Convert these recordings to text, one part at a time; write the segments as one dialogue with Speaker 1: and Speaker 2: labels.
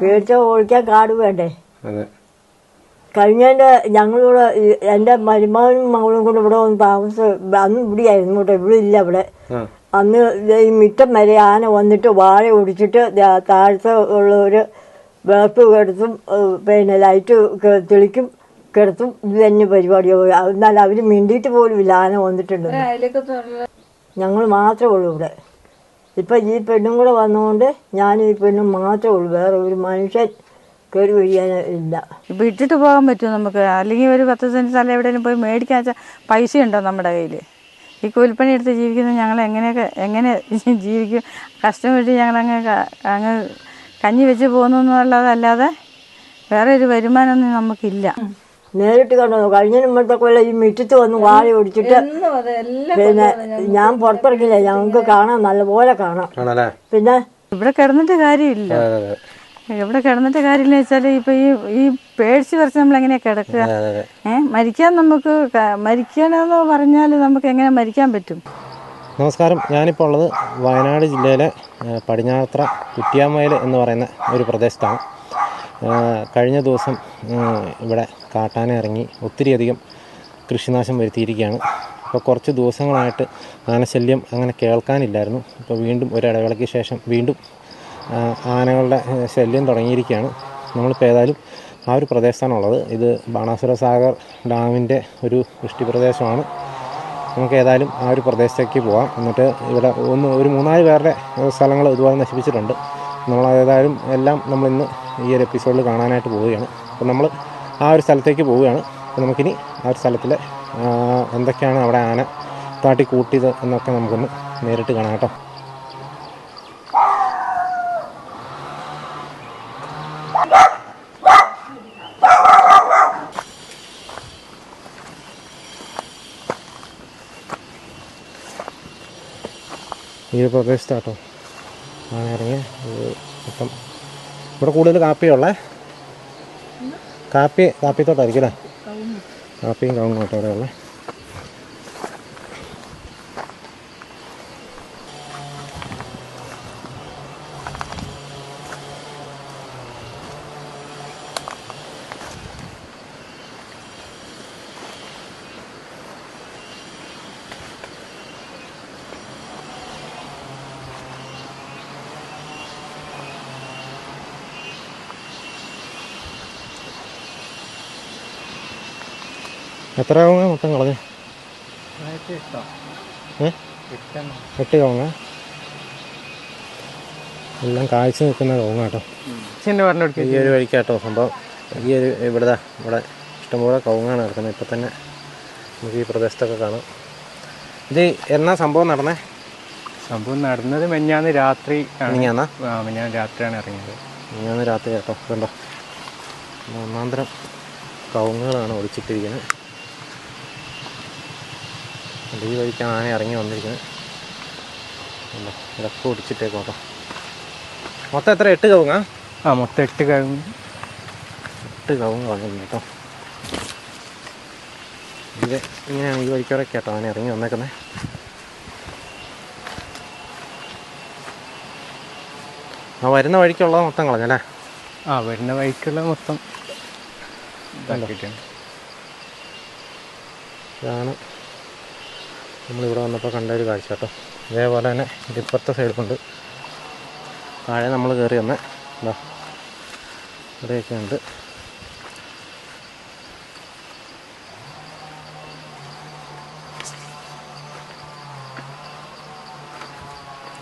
Speaker 1: പേടിച്ച ഓടിക്കാൻ കാട് വേണ്ടേ?
Speaker 2: അതെ.
Speaker 1: കഴിഞ്ഞതിന്റെ ഞങ്ങളിവിടെ എന്റെ മരുമകനും മകളും കൂടെ ഇവിടെ വന്ന് താമസം അന്ന് ഇവിടെയായിരുന്നു കേട്ടോ ഇവിടെ. ഇല്ല ഇവിടെ അന്ന് ഈ മിറ്റം വരെ ആന വന്നിട്ട് വാഴ ഒടിച്ചിട്ട് ദാ താഴത്തെ ഉള്ളവർ വിളക്ക് കെടുത്തും ഏഹ് പിന്നെ ലൈറ്റ് തെളിക്കും കിടത്തും ഇത് തന്നെ പരിപാടിയോ എന്നാൽ അവർ മിണ്ടിയിട്ട് പോലും ഇല്ല ആന വന്നിട്ടുണ്ട്. ഞങ്ങൾ മാത്രമേ ഉള്ളൂ ഇവിടെ. ഇപ്പം ഈ പെണ്ണും കൂടെ വന്നുകൊണ്ട് ഞാനും ഈ പെണ്ണും മാത്രമേ ഉള്ളൂ. വേറെ ഒരു മനുഷ്യൻ കയറി വഴിയാൻ ഇല്ല.
Speaker 3: ഇപ്പം ഇട്ടിട്ട് പോകാൻ പറ്റുമോ നമുക്ക്? അല്ലെങ്കിൽ ഒരു പത്ത് സെന്റ് സ്ഥലം എവിടെയെങ്കിലും പോയി മേടിക്കാൻ വെച്ചാൽ പൈസ ഉണ്ടോ നമ്മുടെ കയ്യിൽ ഈ കൂലിപ്പണി എടുത്ത് ജീവിക്കുന്ന ഞങ്ങൾ എങ്ങനെയൊക്കെ എങ്ങനെ ജീവിക്കും? കഷ്ടപ്പെട്ട് ഞങ്ങൾ ഞങ്ങളങ്ങ് അങ്ങ് കഞ്ഞി വെച്ച് പോകുന്നു എന്നുള്ളതല്ലാതെ വേറെ ഒരു വരുമാനമൊന്നും നമുക്കില്ല.
Speaker 1: നേരിട്ട് കണ്ടു കഴിഞ്ഞ മുമ്പത്തെ കൊല്ലം ഈ മുറ്റത്ത് വന്ന് വാഴ ഒടിച്ചിട്ട് പിന്നെ ഞാൻ പുറത്തിറങ്ങില്ല ഞങ്ങൾക്ക് കാണാം നല്ലപോലെ കാണാം. പിന്നെ
Speaker 3: ഇവിടെ കിടന്നിട്ട് കാര്യമില്ല.
Speaker 2: അതെ അതെ
Speaker 3: ഇവിടെ കിടന്നിട്ട് കാര്യമില്ല വെച്ചാൽ ഇപ്പൊ ഈ ഈ പേടിച്ച് കുറച്ച് നമ്മൾ എങ്ങനെയാ കിടക്കുക?
Speaker 2: ഏഹ് അതെ
Speaker 3: മരിക്കാൻ നമുക്ക് മരിക്കണമെന്ന് പറഞ്ഞാൽ നമുക്ക് എങ്ങനെ മരിക്കാൻ പറ്റും?
Speaker 2: നമസ്കാരം. ഞാനിപ്പോൾ ഉള്ളത് വയനാട് ജില്ലയിലെ പടിഞ്ഞാറത്ര കുറ്റിയാമയിൽ എന്ന് പറയുന്ന ഒരു പ്രദേശത്താണ്. കഴിഞ്ഞ ദിവസം ഇവിടെ കാട്ടാന ഇറങ്ങി ഒത്തിരിയധികം കൃഷിനാശം വരുത്തിയിരിക്കുകയാണ്. അപ്പോൾ കുറച്ച് ദിവസങ്ങളായിട്ട് ആനശല്യം അങ്ങനെ കേൾക്കാനില്ലായിരുന്നു. ഇപ്പോൾ വീണ്ടും ഒരിടവേളയ്ക്ക് ശേഷം വീണ്ടും ആനകളുടെ ശല്യം തുടങ്ങിയിരിക്കുകയാണ്. നമ്മളിപ്പോൾ ഏതായാലും ആ ഒരു പ്രദേശത്താണുള്ളത്. ഇത് ബാണാസുര സാഗർ ഡാമിന്റെ ഒരു വൃഷ്ടി പ്രദേശമാണ് നമുക്ക് ഏതായാലും ആ ഒരു പ്രദേശത്തേക്ക് പോവാം. എന്നിട്ട് ഇവിടെ ഒന്ന് ഒരു മൂന്നാൽ പേരുടെ സ്ഥലങ്ങൾ ഇതുപോലെ നശിപ്പിച്ചിട്ടുണ്ട്. നമ്മൾ ഏതായാലും എല്ലാം നമ്മളിന്ന് ഈ ഒരു എപ്പിസോഡിൽ കാണാനായിട്ട് പോവുകയാണ്. അപ്പോൾ നമ്മൾ ആ ഒരു സ്ഥലത്തേക്ക് പോവുകയാണ്. അപ്പോൾ നമുക്കിനി ആ ഒരു സ്ഥലത്തിൽ എന്തൊക്കെയാണ് അവിടെ ആന താട്ടി കൂട്ടിയത് എന്നൊക്കെ നമുക്കൊന്ന് നേരിട്ട് കാണാം കേട്ടോ. ഈ പ്രദേശത്താട്ടോ. ആണ് ഇറങ്ങിയ മൊത്തം ഇവിടെ കൂടുതൽ കാപ്പിയുള്ളേ കാപ്പി കാപ്പിത്തോട്ടായിരിക്കും അല്ലേ? കാപ്പിയും കവുങ്ങും കേട്ടോ ഇവിടെ ഉള്ളത് എത്ര കവങ്ങ മൊത്തം കളഞ്ഞു? എട്ട്. കവങ്ങ എല്ലാം കാഴ്ച നിൽക്കുന്ന കവങ്ങ കേട്ടോ. ഈ ഒരു വഴിക്കാട്ടോ സംഭവം. ഈ ഒരു ഇവിടെ ഇവിടെ ഇഷ്ടംപോലെ കവുങ്ങാണ് കിടക്കുന്നത്. ഇപ്പം തന്നെ നമുക്ക് ഈ പ്രദേശത്തൊക്കെ കാണാം. ഇത് എന്നാ സംഭവം നടന്നേ?
Speaker 4: സംഭവം നടന്നത് മെഞ്ഞാന്ന് രാത്രി
Speaker 2: മിനിങ്ങാന്നാ
Speaker 4: ആ, മെഞ്ഞാന്ന് രാത്രിയാണ് ഇറങ്ങിയത്.
Speaker 2: മെഞ്ഞാന്ന് രാത്രി കേട്ടോ. കണ്ടോ? ഒന്നാന്തരം കവുങ്ങുകളാണ് ഒളിച്ചിട്ടിരിക്കുന്നത് അത് ഈ വഴിക്കാണ് ആന ഇറങ്ങി വന്നിരിക്കുന്നത് ഇതൊക്കെ ഒടിച്ചിട്ടേക്കും കേട്ടോ. മൊത്തം എത്ര? എട്ട് കവുങ്ങാ?
Speaker 4: ആ മൊത്തം എട്ട് കവുങ്ങ്.
Speaker 2: എട്ട് കവുങ്ങ് വന്നിരുന്നു കേട്ടോ. ഇത് ഇങ്ങനെയാണ് ഈ വഴിക്കോടൊക്കെ കേട്ടോ ആന ഇറങ്ങി വന്നേക്കുന്നത് ആ വരുന്ന വഴിക്കുള്ളത് മൊത്തം കളഞ്ഞല്ലേ
Speaker 4: ആ വരുന്ന വഴിക്കുള്ള മൊത്തം
Speaker 2: ഇതാണ് നമ്മളിവിടെ വന്നപ്പോൾ കണ്ട ഒരു കാഴ്ച കേട്ടോ. ഇതേപോലെ തന്നെ ഇതിപ്പുറത്തെ സൈഡിലുണ്ട്. താഴെ നമ്മൾ കയറി വന്ന് എന്താ ഇവിടെയൊക്കെ ഉണ്ട്.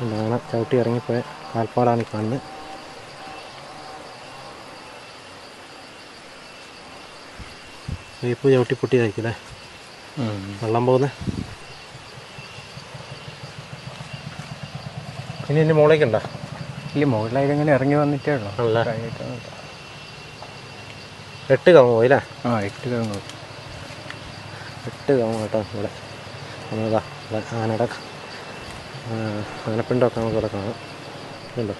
Speaker 2: ഇതാണ് ചവിട്ടി ഇറങ്ങിപ്പോയ കാൽപ്പാടാണ് ഈ കാണുന്നത്. വേപ്പ് ചവിട്ടി പൊട്ടിയതായിരിക്കും അല്ലേ വെള്ളം പോകുന്നത്? ഇനി എന്റെ ഉണ്ടോ
Speaker 4: ഈ മുകളിലായിട്ട് ഇങ്ങനെ ഇറങ്ങി വന്നിട്ടേ ഉള്ളൂ.
Speaker 2: അല്ല. എട്ട് കവങ്ങ് പോയില്ലേ
Speaker 4: ആ എട്ട് കഴിഞ്ഞു
Speaker 2: എട്ട് കവങ്ങ് കേട്ടോ ഇവിടെ. നമ്മളതാ ആനട ആനയുടെ ആ, നമുക്ക് ഇവിടെ കാണാം. ഉണ്ടോ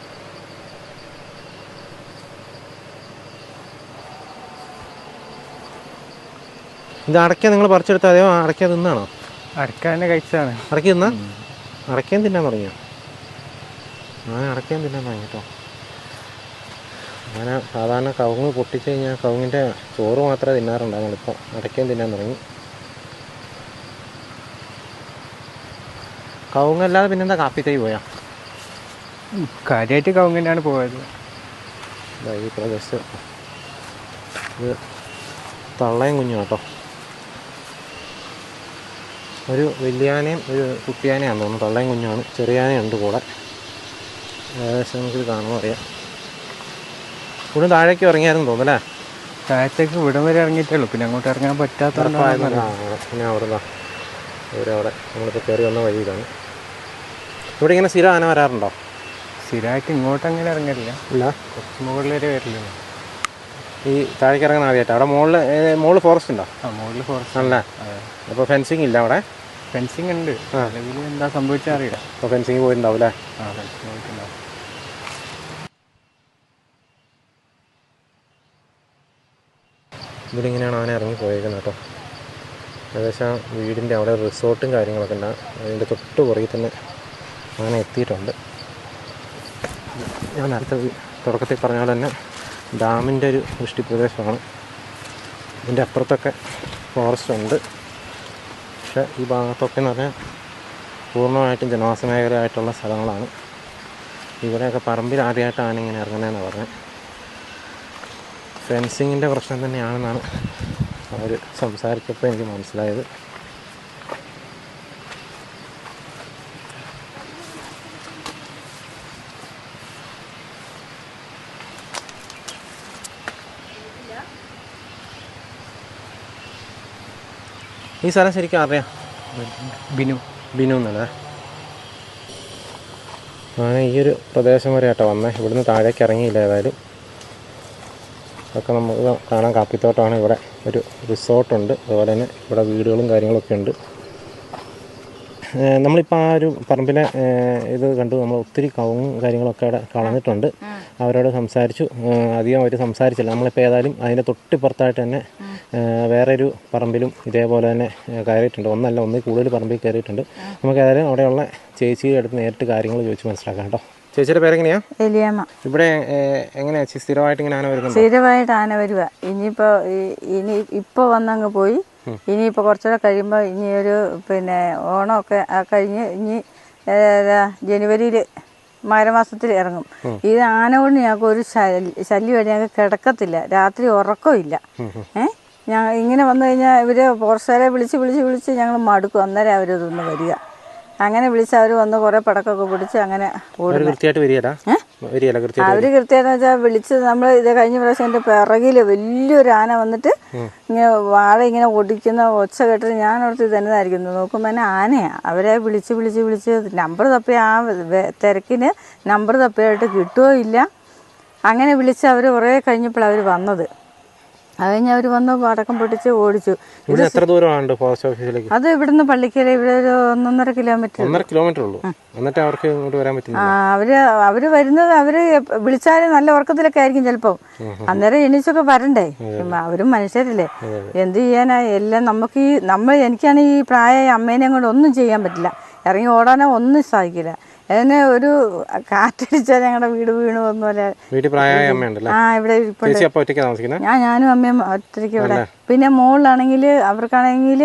Speaker 2: ഇത് അടയ്ക്ക നിങ്ങൾ പറിച്ചെടുത്താൽ അതെയോ അടയ്ക്ക തിന്നാണോ?
Speaker 4: അടക്കാൻ തന്നെ കഴിച്ചതാണ്.
Speaker 2: അടയ്ക്ക തിന്നാ? അടയ്ക്കാൻ തിന്നാൻ തുടങ്ങിയോ? ആ അടയ്ക്കാൻ തന്നെ തുടങ്ങി കേട്ടോ? അങ്ങനെ സാധാരണ കവുങ്ങ് പൊട്ടിച്ച് കഴിഞ്ഞാൽ കവുങ്ങിന്റെ ചോറ് മാത്രമേ തിന്നാറുണ്ടായിരുന്നുള്ളൂ ഇപ്പോൾ അടയ്ക്കയും തിന്നാൻ തുടങ്ങി. കവുങ്ങല്ലാതെ പിന്നെന്താ കാപ്പി തൈ പോയാ
Speaker 4: കാര്യമായിട്ട് കവുങ്ങിന്റെയാണ് പോയത്.
Speaker 2: ഈ പ്രദേശത്ത് ഇത് തള്ളയും കുഞ്ഞു കേട്ടോ. ഒരു വലിയാനയും ഒരു കുട്ടിയാനയാണെന്ന് തോന്നുന്നു. തള്ളയും കുഞ്ഞുമാണ് ചെറിയാനയുണ്ട് കൂടെ. ഏകദേശം നമുക്കിത് കാണുമ്പോൾ അറിയാം. ഇവിടെ താഴേക്ക് ഇറങ്ങിയായിരുന്നു തോന്നുന്നു അല്ലേ
Speaker 4: താഴത്തേക്ക് ഇവിടം വരെ ഇറങ്ങിയിട്ടേ ഉള്ളൂ. പിന്നെ അങ്ങോട്ട് ഇറങ്ങാൻ
Speaker 2: പറ്റാത്ത. പിന്നെ അവിടെ അവിടെ നമ്മളിപ്പോൾ കയറി വന്ന വഴി ഇതാണ് ഇവിടെ ഇങ്ങനെ സ്ഥിരം ആന വരാറുണ്ടോ?
Speaker 4: സ്ഥിരമായിട്ട് ഇങ്ങോട്ട് അങ്ങനെ ഇറങ്ങില്ല
Speaker 2: ഇല്ല?
Speaker 4: കുറച്ച് മുകളിൽ വരെ വരില്ല
Speaker 2: ഈ താഴേക്ക് ഇറങ്ങുന്ന ആദ്യമായിട്ട്. അവിടെ മുകളിൽ മുകളിൽ ഫോറസ്റ്റ് ഉണ്ടോ?
Speaker 4: ആ മുകളിൽ ഫോറസ്റ്റ്
Speaker 2: ആണല്ലേ? അപ്പോൾ ഫെൻസിങ് ഇല്ല അവിടെ?
Speaker 4: ഫെൻസിങ് ഉണ്ട്. നിലവിൽ എന്താ സംഭവിച്ചാൽ അറിയില്ല.
Speaker 2: അപ്പോൾ ഫെൻസിങ് പോയിട്ടുണ്ടാവും അല്ലേ?
Speaker 4: ആ ഫെൻസിങ് പോയിട്ടുണ്ടാവും.
Speaker 2: ഇതിലിങ്ങനെയാണ് അവനെ ഇറങ്ങി പോയേക്കുന്നത് കേട്ടോ. ഏകദേശം വീടിന്റെ അവിടെ റിസോർട്ടും കാര്യങ്ങളൊക്കെ ഉണ്ട്. അതിന്റെ തൊട്ട് പുറകിൽ തന്നെ അങ്ങനെ എത്തിയിട്ടുണ്ട്. ഞാൻ നേരത്തെ ഈ തുടക്കത്തിൽ പറഞ്ഞ പോലെ തന്നെ ഡാമിന്റെ ഒരു വൃഷ്ടി പ്രദേശമാണ് ഇതിന്റെ അപ്പുറത്തൊക്കെ ഫോറസ്റ്റ് ഉണ്ട്. പക്ഷേ ഈ ഭാഗത്തൊക്കെ എന്ന് പറഞ്ഞാൽ പൂർണമായിട്ടും ജനവാസ മേഖലയായിട്ടുള്ള സ്ഥലങ്ങളാണ്. ഇവിടെയൊക്കെ പറമ്പിൽ ആദ്യമായിട്ടാണ് ഇങ്ങനെ ഇറങ്ങുന്നതെന്ന് പറഞ്ഞത്. ഫെൻസിങ്ങിന്റെ പ്രശ്നം തന്നെയാണെന്നാണ് അവർ സംസാരിച്ചപ്പോൾ എനിക്ക് മനസ്സിലായത്. ഈ സ്ഥലം ശരിക്കും അറിയാം.
Speaker 4: ബിനു.
Speaker 2: ബിനു എന്നുള്ളത് ആ ഈ ഒരു പ്രദേശം വരെ കേട്ടോ വന്നേ. ഇവിടുന്ന് താഴേക്ക് ഇറങ്ങിയില്ല ഏതായാലും. ഒക്കെ നമുക്ക് കാണാൻ കാപ്പിത്തോട്ടമാണ്. ഇവിടെ ഒരു റിസോർട്ടുണ്ട്. അതുപോലെ തന്നെ ഇവിടെ വീടുകളും കാര്യങ്ങളൊക്കെ ഉണ്ട്. നമ്മളിപ്പോൾ ആ ഒരു പറമ്പിലെ ഇത് കണ്ടു. നമ്മൾ ഒത്തിരി കവുങ്ങും കാര്യങ്ങളൊക്കെ അവിടെ കളഞ്ഞിട്ടുണ്ട്. അവരോട് സംസാരിച്ചു. അധികം അവർ സംസാരിച്ചില്ല. നമ്മളിപ്പോൾ ഏതായാലും അതിന്റെ തൊട്ടിപ്പുറത്തായിട്ട് തന്നെ വേറൊരു പറമ്പിലും ഇതേപോലെ തന്നെ കയറിയിട്ടുണ്ട്. ഒന്നല്ല ഒന്നിൽ കൂടുതൽ പറമ്പിൽ കയറിയിട്ടുണ്ട്. നമുക്ക് ഏതായാലും അവിടെയുള്ള ചേച്ചിയുടെ അടുത്ത് നേരിട്ട് കാര്യങ്ങൾ ചോദിച്ച് മനസ്സിലാക്കാം കേട്ടോ. ചേച്ചിയുടെ പേരെങ്ങനെയാ?
Speaker 3: എലിയമ്മ. ഇവിടെ
Speaker 2: എങ്ങനെയാ സ്ഥിരമായിട്ട് ഇങ്ങനെ ആന വരുന്നത്
Speaker 3: സ്ഥിരമായിട്ട് ആന വരുക ഇനിയിപ്പോൾ ഇനി ഇപ്പോൾ വന്നങ്ങ് പോയി. ഇനിയിപ്പോൾ കുറച്ചുകൂടെ കഴിയുമ്പോൾ ഇനി ഒരു പിന്നെ ഓണമൊക്കെ ആ കഴിഞ്ഞ് ഇനി ജനുവരിയിൽ മകരമാസത്തിൽ ഇറങ്ങും. ഈ ആന കൊണ്ട് ഞങ്ങൾക്ക് ഒരു ശല്യം ശല്യമായിട്ട് ഞങ്ങൾക്ക് കിടക്കത്തില്ല. രാത്രി ഉറക്കമില്ല ഏ? ഞാൻ ഇങ്ങനെ വന്നു കഴിഞ്ഞാൽ ഇവർ ഫോറസ്റ്റുകാരെ വിളിച്ച് വിളിച്ച് വിളിച്ച് ഞങ്ങൾ മടുക്കും. അന്നേരം അവരതൊന്ന് വരിക. അങ്ങനെ വിളിച്ച് അവർ വന്ന് കുറേ പടക്കൊക്കെ പിടിച്ച് അങ്ങനെ
Speaker 2: അവർ കൃത്യമായിട്ട് അവർ കൃത്യമായിട്ട്
Speaker 3: വെച്ചാൽ വിളിച്ച് നമ്മൾ ഇത് കഴിഞ്ഞ പ്രാവശ്യം എന്റെ പിറകിൽ വലിയൊരു ആന വന്നിട്ട് ഇങ്ങനെ വാഴ ഇങ്ങനെ ഒടിക്കുന്ന ഒച്ച കേട്ടിട്ട് ഞാൻ അവിടുത്തെ തന്നെതായിരിക്കുന്നു നോക്കുമ്പോൾ തന്നെ ആനയാണ് അവരെ വിളിച്ച് വിളിച്ച് വിളിച്ച് നമ്പർ തപ്പി ആ തിരക്കിന് നമ്പർ തപ്പിയായിട്ട് കിട്ടുകയോ ഇല്ല? അങ്ങനെ വിളിച്ച് അവർ കുറേ കഴിഞ്ഞപ്പോഴാണ് അവർ വന്നത്. അത് കഴിഞ്ഞ് അവർ വന്ന് പടക്കം പൊട്ടിച്ച് ഓടിച്ചു.
Speaker 2: ഇവിടെ എത്ര ദൂരമാണ് ഫോറസ്റ്റ് ഓഫീസിലേക്ക്?
Speaker 3: അത് ഇവിടുന്ന് പള്ളിക്കൽ ഇവിടെ ഒരു ഒന്നൊന്നര കിലോമീറ്റർ
Speaker 2: ഒന്നര കിലോമീറ്റർ ഉള്ളൂ. എന്നിട്ട് അവർക്ക് ഇങ്ങോട്ട് വരാൻ
Speaker 3: പറ്റില്ല അവർ അവർ വരുന്നത് അവർ വിളിച്ചാലും നല്ല ഉറക്കത്തിലൊക്കെ ആയിരിക്കും ചിലപ്പോ. അന്നേരം എണീച്ചൊക്കെ വരണ്ടേ? അവരും മനുഷ്യരല്ലേ? എന്ത് ചെയ്യാനാ? എല്ലാം നമുക്ക് ഈ നമ്മൾ എനിക്കാണ് ഈ പ്രായമായ അമ്മേനെ കൊണ്ട് ഒന്നും ചെയ്യാൻ പറ്റില്ല. ഇറങ്ങി ഓടാനോ ഒന്നും സാധിക്കില്ല. അതിന് ഒരു കാറ്റടിച്ചാൽ ഞങ്ങളുടെ വീട് വീണു വന്ന പോലെ
Speaker 2: വീട്ടിൽ പ്രായമായ
Speaker 3: ആ ഇവിടെ ഞാൻ ഞാനും അമ്മയും ഒറ്റയ്ക്ക് ഇവിടെ. പിന്നെ മുകളിലാണെങ്കിൽ അവർക്കാണെങ്കിൽ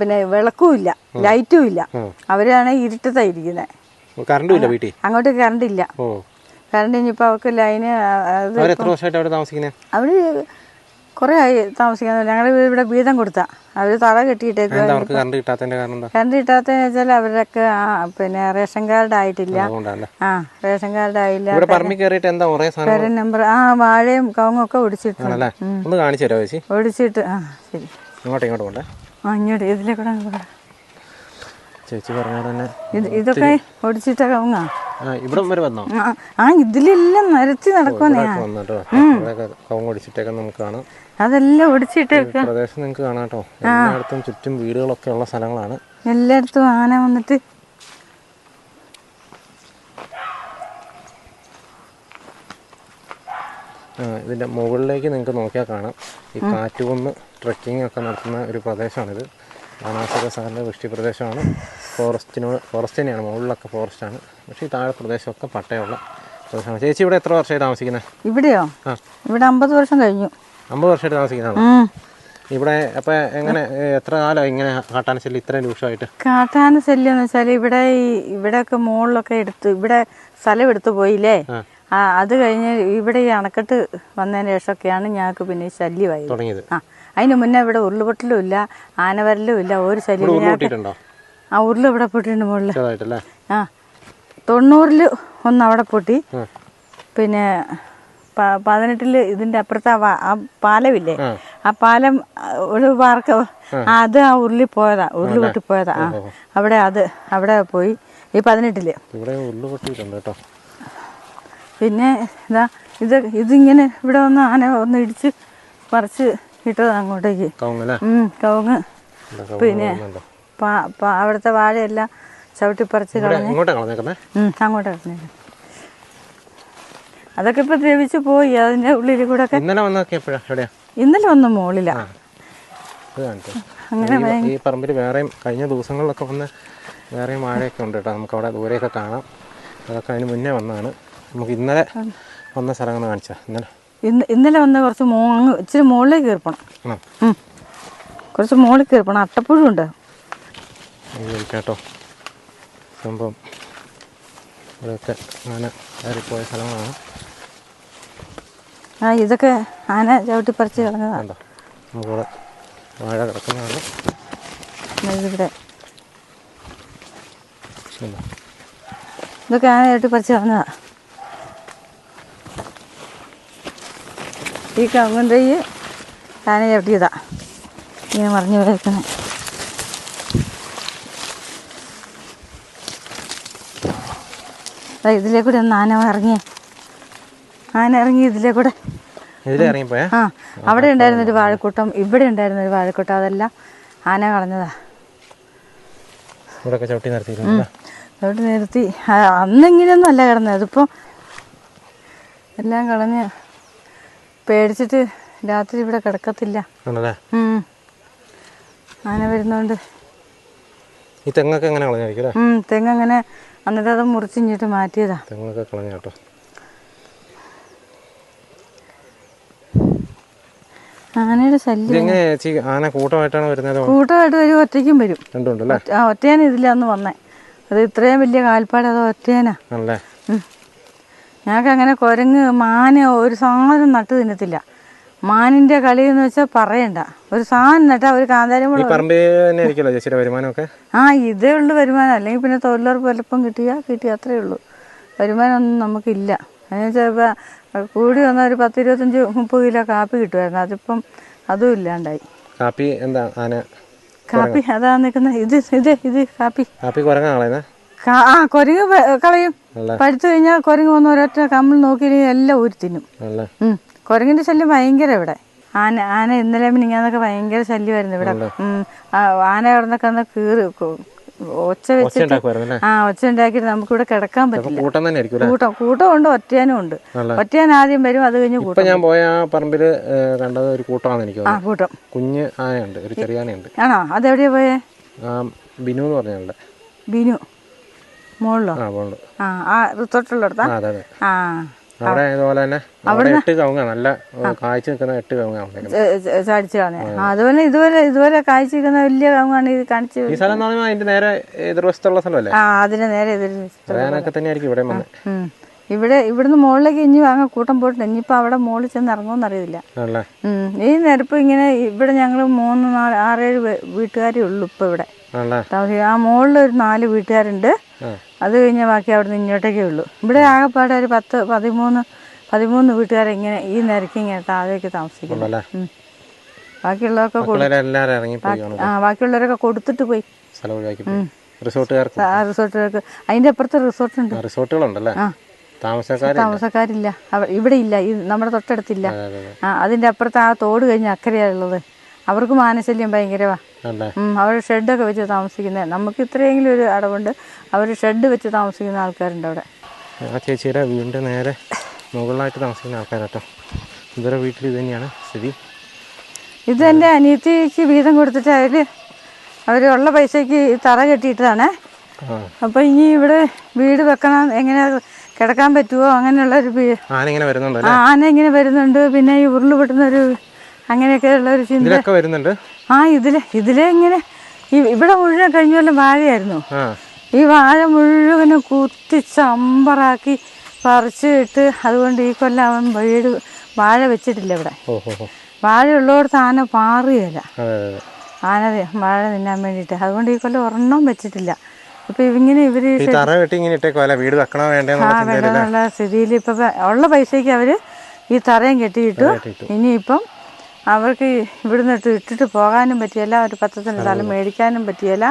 Speaker 3: പിന്നെ വിളക്കും ഇല്ല ലൈറ്റും ഇല്ല അവരാണെങ്കിൽ ഇരുട്ടത്തായിരിക്കുന്നത്
Speaker 2: ഇരിക്കുന്നത് വീട്ടിൽ?
Speaker 3: അങ്ങോട്ട് കറണ്ട് ഇല്ല കറണ്ട് ഇനിയിപ്പോ അവർക്ക് ലൈന് അത് കുറേ ആയി താമസിക്കാൻ ഞങ്ങളുടെ വീട് ഇവിടെ വീതം കൊടുത്താ. അവർ തറ കെട്ടിയിട്ടേക്ക്
Speaker 2: കറണ്ട് കിട്ടാത്തതിന്റെ
Speaker 3: വെച്ചാൽ അവരൊക്കെ പിന്നെ റേഷൻ കാർഡ് ആയിട്ടില്ല. ആ റേഷൻ കാർഡ് ആയില്ല. പേരൻ നമ്പർ ആ വാഴയും ഒടിച്ചിട്ടുണ്ട്
Speaker 2: കാണിച്ചു തരാമോ ചേച്ചി?
Speaker 3: ഒടിച്ചിട്ട് ആ ശരി.
Speaker 2: ഇങ്ങോട്ട് ഇങ്ങോട്ട്
Speaker 3: ആ ഇങ്ങോട്ട് ഇതിലേക്കൂടെ.
Speaker 2: ചേച്ചി പറഞ്ഞ പോലെ തന്നെ
Speaker 3: ഇത് ഇതൊക്കെ ഒടിച്ചിട്ട കവുങ്ങാ
Speaker 2: ആ ഇവിടെ വരെ വന്നോ?
Speaker 3: ആ, ആ ഇതിലെല്ലാം
Speaker 2: നരച്ച് കവുങ്ങ് ഒടിച്ചിട്ടൊക്കെ നമുക്ക് കാണാം.
Speaker 3: അതെല്ലാം ഒടിച്ചിട്ട്
Speaker 2: പ്രദേശം നിങ്ങൾക്ക് കാണാം കേട്ടോ. എല്ലായിടത്തും ചുറ്റും വീടുകളൊക്കെ ഉള്ള സ്ഥലങ്ങളാണ്.
Speaker 3: എല്ലായിടത്തും ആന വന്നിട്ട്.
Speaker 2: ഇതിന്റെ മുകളിലേക്ക് നിങ്ങൾക്ക് നോക്കിയാൽ കാണാം. ഈ കാറ്റുകൊന്ന് ട്രക്കിംഗ് ഒക്കെ നടത്തുന്ന ഒരു പ്രദേശമാണിത്. ബാണാസുര സാറിന്റെ വൃഷ്ടി പ്രദേശമാണ് ഫോറസ്റ്റിനോട് ഫോറസ്റ്റ് തന്നെയാണ് മുകളിലൊക്കെ ഫോറസ്റ്റാണ്. പക്ഷേ ഈ താഴെ പ്രദേശമൊക്കെ പട്ടയുള്ള പ്രദേശമാണ്. ചേച്ചി ഇവിടെ എത്ര വർഷമായി താമസിക്കുന്നത്
Speaker 3: ഇവിടെയോ. ഇവിടെ അമ്പത് വർഷം കഴിഞ്ഞു.
Speaker 2: അമ്പത് വർഷമായിട്ട് താമസിക്കുന്നതാണ്? ഇവിടെ അപ്പൊ എങ്ങനെ എത്ര കാലം ഇങ്ങനെ കാട്ടാന ശല്യം ഇത്രയും രൂക്ഷമായിട്ട്?
Speaker 3: കാട്ടാന ശല്യം എന്ന് വെച്ചാൽ ഇവിടെ ഈ ഇവിടെയൊക്കെ മുകളിലൊക്കെ എടുത്ത് ഇവിടെ സ്ഥലം എടുത്തു പോയില്ലേ? ആ. അത് കഴിഞ്ഞ് ഇവിടെ ഈ അണക്കെട്ട് വന്നതിന് ശേഷമൊക്കെയാണ് ഞങ്ങൾക്ക് പിന്നെ ശല്യമായി
Speaker 2: തുടങ്ങിയത്.
Speaker 3: ആ. അതിന് മുന്നേ ഇവിടെ ഉരുളുപൊട്ടലും ഇല്ല ആനവരലും ഇല്ല ഒരു ശല്യം ആ ഉരുൾ ഇവിടെ പൊട്ടിയിട്ടുണ്ട് മുകളിൽ ആ തൊണ്ണൂറിൽ ഒന്ന് അവിടെ പൊട്ടി. പിന്നെ പതിനെട്ടിൽ ഇതിന്റെ അപ്പുറത്ത് ആ പാലമില്ലേ? ആ. പാലം ഒരു പാർക്ക് അത് ആ ഉരുളി പോയതാ ഉരുളി പൊട്ടി പോയതാ ആ. അവിടെ അത് അവിടെ പോയി ഈ
Speaker 2: പതിനെട്ടിൽ.
Speaker 3: പിന്നെ ഇതാ ഇത് ഇതിങ്ങനെ ഇവിടെ ഒന്ന് ആന ഒന്ന് ഇടിച്ച് പറിച്ച് ഇട്ടതാ അങ്ങോട്ടേക്ക്. കവുങ്ങ്. പിന്നെ അവിടുത്തെ വാഴയെല്ലാം ചവിട്ടിപ്പറിച്ച്
Speaker 2: പറിച്ച്
Speaker 3: കളഞ്ഞ്. അങ്ങോട്ട് ഇറങ്ങിയത് അതൊക്കെ ഇപ്പൊ ദ്രവിച്ചു പോയി അതിന്റെ ഉള്ളിൽ കൂടെ
Speaker 2: ഇന്നലെ വന്നൊക്കെ എപ്പോഴാ?
Speaker 3: ഇന്നലെ വന്ന മോളിലാ.
Speaker 2: ഈ- ഈ പറമ്പിൽ വേറെയും കഴിഞ്ഞ ദിവസങ്ങളിലൊക്കെ വന്ന് വേറെയും വാഴയൊക്കെ ഉണ്ട് കേട്ടോ. നമുക്ക് അവിടെ ദൂരെയൊക്കെ കാണാം. അതൊക്കെ അതിന് മുന്നേ വന്നതാണ്. നമുക്ക് ഇന്നലെ വന്ന സ്ഥലങ്ങൾ കാണിച്ചാ. ഇന്നലെ
Speaker 3: ഇന്ന് ഇന്നലെ വന്ന കുറച്ച് മോ അങ്ങ് ഇച്ചിരി മുകളിലേക്ക് കയറിപ്പോണം. കുറച്ച് മുകളിൽ കയറിപ്പോണം. അട്ടപ്പുഴും ഉണ്ട്.
Speaker 2: കേട്ടോ സംഭവം ഇവിടെയൊക്കെ അങ്ങനെ കയറിപ്പോയ സ്ഥലങ്ങളാണ്
Speaker 3: ആ ഇതൊക്കെ ആന ചവിട്ടി പറിച്ച്
Speaker 2: കണ്ടോ? നമുക്കിവിടെ വാഴ കിടക്കുന്നതാണ്. ഇവിടെ?
Speaker 3: ഇതൊക്കെ ആന ചവിട്ടി പറിച്ച് കളഞ്ഞതാ. ഈ കവുങ്ങൻ തൈ ആന ചവിട്ടിയതാ. ഇങ്ങനെ മറിഞ്ഞു കിടക്കുന്നത് ഇതിലേ കൂടെ ഒന്ന് ആന ഇറങ്ങിയേ. ആന ഇറങ്ങി ഇതിലെ കൂടെ ആ അവിടെ ഉണ്ടായിരുന്നൊരു വാഴക്കൂട്ടം ഇവിടെ ഉണ്ടായിരുന്നൊരു വാഴക്കൂട്ടം അതെല്ലാം ആന കളഞ്ഞതാ.
Speaker 2: ചവിട്ടി നിർത്തി
Speaker 3: ചവിട്ടി നിർത്തി. ആ, അന്ന് ഇങ്ങനെയൊന്നും അല്ല കിടന്നത്. അതിപ്പോൾ എല്ലാം കളഞ്ഞ് പേടിച്ചിട്ട് രാത്രി ഇവിടെ കിടക്കത്തില്ല. ആന വരുന്നോണ്ട്.
Speaker 2: ഈ തെങ്ങൊക്കെ എങ്ങനെ കളഞ്ഞായിരിക്കും
Speaker 3: തെങ്ങങ്ങനെ എന്നിട്ട് അത് മുറിച്ചിഞ്ഞിട്ട് മാറ്റിയതാ.
Speaker 2: തെങ്ങൊക്കെ കളഞ്ഞ കേട്ടോ.
Speaker 3: ആനയുടെ ശല്യം.
Speaker 2: ആന കൂട്ടമായിട്ടാണ് വരുന്നത്?
Speaker 3: കൂട്ടമായിട്ട് വരും ഒറ്റയ്ക്കും വരും. ആ ഒറ്റയാന ഇതിലാന്ന് വന്നേ. അത് ഇത്രയും വലിയ കാൽപ്പാട് അത് ഒറ്റയാനാ. ഞങ്ങൾക്ക് അങ്ങനെ കുരങ്ങ് മാന് ഒരു സാധനം നട്ട് തിന്നത്തില്ല. മാനിന്റെ കളി എന്ന് വെച്ചാൽ പറയണ്ട. ഒരു സാധനം നട്ടാ ഒരു കാന്താരി
Speaker 2: വരുമാനമൊക്കെ?
Speaker 3: ആ ഇതേ ഉള്ളു വരുമാനം. അല്ലെങ്കിൽ പിന്നെ തൊഴിലുറപ്പ് വലപ്പം കിട്ടിയ കിട്ടി അത്രേ ഉള്ളൂ. വരുമാനമൊന്നും നമുക്കില്ല. അതിന് ചിലപ്പോൾ കൂടി വന്ന ഒരു പത്ത് ഇരുപത്തഞ്ച് മുപ്പത് കിലോ കാപ്പി കിട്ടുമായിരുന്നു. അതിപ്പം അതും ഇല്ലാണ്ടായി.
Speaker 2: കാപ്പി എന്താ ആന
Speaker 3: കാപ്പി അതാ നിൽക്കുന്ന ഇത് ഇത് ഇത് കാപ്പി.
Speaker 2: കാപ്പി കുരങ്ങ
Speaker 3: ആ കുരങ്ങ് കളയും. പഴുത്തു കഴിഞ്ഞാൽ കുരങ്ങ് വന്ന് ഒരൊറ്റ കമ്മിൽ നോക്കി എല്ലാം ഊരി തിന്നും. കുരങ്ങിന്റെ ശല്യം ഭയങ്കര ഇവിടെ. ആന ആന ഇന്നലെ മിനിങ്ങാന്നൊക്കെ ഭയങ്കര ശല്യമായിരുന്നു ഇവിടെ. ആന കിടന്നൊക്കെ വന്ന കീറി ഒച്ച വെച്ചിട്ട്
Speaker 2: ഉണ്ടാക്കുമായിരുന്നല്ലേ
Speaker 3: ആ ഒച്ച ഉണ്ടാക്കിയിട്ട് നമുക്ക് ഇവിടെ കിടക്കാൻ പറ്റില്ല.
Speaker 2: കൂട്ടം
Speaker 3: കൂട്ടം ഉണ്ട് ഒറ്റയാനും ഉണ്ട്. ഒറ്റയാൻ ആദ്യം വരും അത് കഴിഞ്ഞ് കൂട്ടം
Speaker 2: ഞാൻ പോയ ആ പറമ്പിൽ കണ്ടത് ഒരു കൂട്ടമാണ് എനിക്ക്
Speaker 3: ആ കൂട്ടം.
Speaker 2: കുഞ്ഞ് ആനയുണ്ട് ഒരു ചെറിയ ആനയുണ്ട്.
Speaker 3: ആണോ? അതെവിടെയാ പോയേ?
Speaker 2: ബിനു എന്ന് പറഞ്ഞുണ്ട്
Speaker 3: ബിനു. മുകളിലോ
Speaker 2: ആ
Speaker 3: ആ ആ റിസോർട്ടുള്ളിടത്താ
Speaker 2: അവിടെ ഇതുപോലെ തന്നെ അവിടെ എട്ട് കവുങ്ങ നല്ല നിൽക്കുന്ന എട്ട് കവുങ്ങ
Speaker 3: ചാടിച്ചു അതുപോലെ ഇതുപോലെ ഇതുപോലെ കാഴ്ചക്കുന്ന വലിയ കവുങ്ങാണ് ഇത് കാണിച്ചു
Speaker 2: ഈ സ്ഥലം എന്ന് അതിന്റെ നേരെ എതിർവശത്തുള്ള സ്ഥലമല്ലേ?
Speaker 3: ആ നേരെ
Speaker 2: ഇവിടെ
Speaker 3: ഇവിടെ ഇവിടുന്ന് മുകളിലേക്ക് ഇനി വാങ്ങാൻ കൂട്ടം പോയിട്ടുണ്ട്. ഇനിയിപ്പോൾ അവിടെ മുകളിൽ ചെന്ന് ഇറങ്ങുമെന്ന് അറിയില്ല
Speaker 2: ആണല്ലേ?
Speaker 3: ഈ നിരപ്പ് ഇങ്ങനെ ഇവിടെ ഞങ്ങൾ മൂന്ന് നാല് ആറേഴ് വീട്ടുകാരേ ഉള്ളൂ ഇപ്പോൾ ഇവിടെ.
Speaker 2: ആണല്ലേ?
Speaker 3: താമസിക്കുക ആ മുകളിൽ ഒരു നാല് വീട്ടുകാരുണ്ട്. അത് കഴിഞ്ഞാൽ ബാക്കി അവിടെ നിന്ന് ഇങ്ങോട്ടേക്കേ ഉള്ളൂ. ഇവിടെ ആകെപ്പാടെ ഒരു പത്ത് പതിമൂന്ന് പതിമൂന്ന് വീട്ടുകാർ ഇങ്ങനെ ഈ നിരക്ക് ഇങ്ങനെ താഴേക്ക് താമസിക്കുന്നു. ബാക്കിയുള്ളതൊക്കെ ആ ബാക്കിയുള്ളവരൊക്കെ കൊടുത്തിട്ട് പോയി.
Speaker 2: റിസോർട്ടുകാർക്ക്?
Speaker 3: അതിന്റെ അപ്പുറത്ത് റിസോർട്ടുണ്ട്.
Speaker 2: റിസോർട്ടുകളുണ്ടല്ലേ?
Speaker 3: താമസക്കാരില്ല. ഇവിടെ ഇല്ല. നമ്മുടെ തൊട്ടടുത്തില്ല ആ അതിന്റെ അപ്പുറത്ത് ആ തോട് കഴിഞ്ഞ് അക്കരയാണുള്ളത് അവർക്ക് മാനശല്യം ഭയങ്കരവാ അവർ ഷെഡൊക്കെ വെച്ച് താമസിക്കുന്നത് നമുക്ക് ഇത്രയെങ്കിലും ഒരു അടവുണ്ട്. അവർ ഷെഡ് വെച്ച് താമസിക്കുന്ന ആൾക്കാരുണ്ട് അവിടെ.
Speaker 2: ആ ചേച്ചിയുടെ വീടിന്റെ നേരെ മുകളിലായിട്ട് താമസിക്കുന്ന ആൾക്കാരാട്ടോ. ഇവരുടെ വീട്ടിൽ ഇത് തന്നെയാണ് സ്ഥിതി.
Speaker 3: ഇത് എന്റെ അനിയത്തിക്ക് വീതം കൊടുത്തിട്ട് അവർ അവർ ഉള്ള പൈസയ്ക്ക് തറ കെട്ടിയിട്ടതാണേ. അപ്പോൾ ഇനി ഇവിടെ വീട് വെക്കണം എങ്ങനെ കിടക്കാൻ പറ്റുമോ അങ്ങനെയുള്ള ഒരു പി-
Speaker 2: ആന ഇങ്ങനെ വരുന്നുണ്ട്
Speaker 3: ആന ഇങ്ങനെ വരുന്നുണ്ട്. പിന്നെ ഈ ഉരുൾ പൊട്ടുന്ന ഒരു അങ്ങനെയൊക്കെ ഉള്ള ഒരു ചിന്ത.
Speaker 2: വരുന്നുണ്ട്.
Speaker 3: ആ ഇതിലെ ഇതിലെ ഇങ്ങനെ ഇവിടെ മുഴുവൻ കഴിഞ്ഞ കൊല്ലം വാഴയായിരുന്നു. ഈ വാഴ മുഴുവനും കുത്തി ചമ്പറാക്കി പറിച്ച് ഇട്ട് അതുകൊണ്ട് ഈ കൊല്ലം അവൻ വീട് വാഴ വെച്ചിട്ടില്ല ഇവിടെ. വാഴ ഉള്ളിടത്ത് ആന പാറുകയില്ല ആന വാഴ തിന്നാൻ വേണ്ടിയിട്ട്. അതുകൊണ്ട് ഈ കൊല്ലം ഒരെണ്ണം വെച്ചിട്ടില്ല. ഇപ്പൊ ഇങ്ങനെ
Speaker 2: ഇവർ വീട് വെക്കണോ വേണ്ടെന്നുള്ള
Speaker 3: സ്ഥിതിയിൽ ഇപ്പൊ ഉള്ള പൈസക്ക് അവർ ഈ തറയും കെട്ടിയിട്ടു. ഇനിയിപ്പം അവർക്ക് ഇവിടുന്ന് ഇട്ട് ഇട്ടിട്ട് പോകാനും പറ്റിയല്ല ഒരു പത്രത്തിന് സ്ഥലം മേടിക്കാനും പറ്റിയല്ല.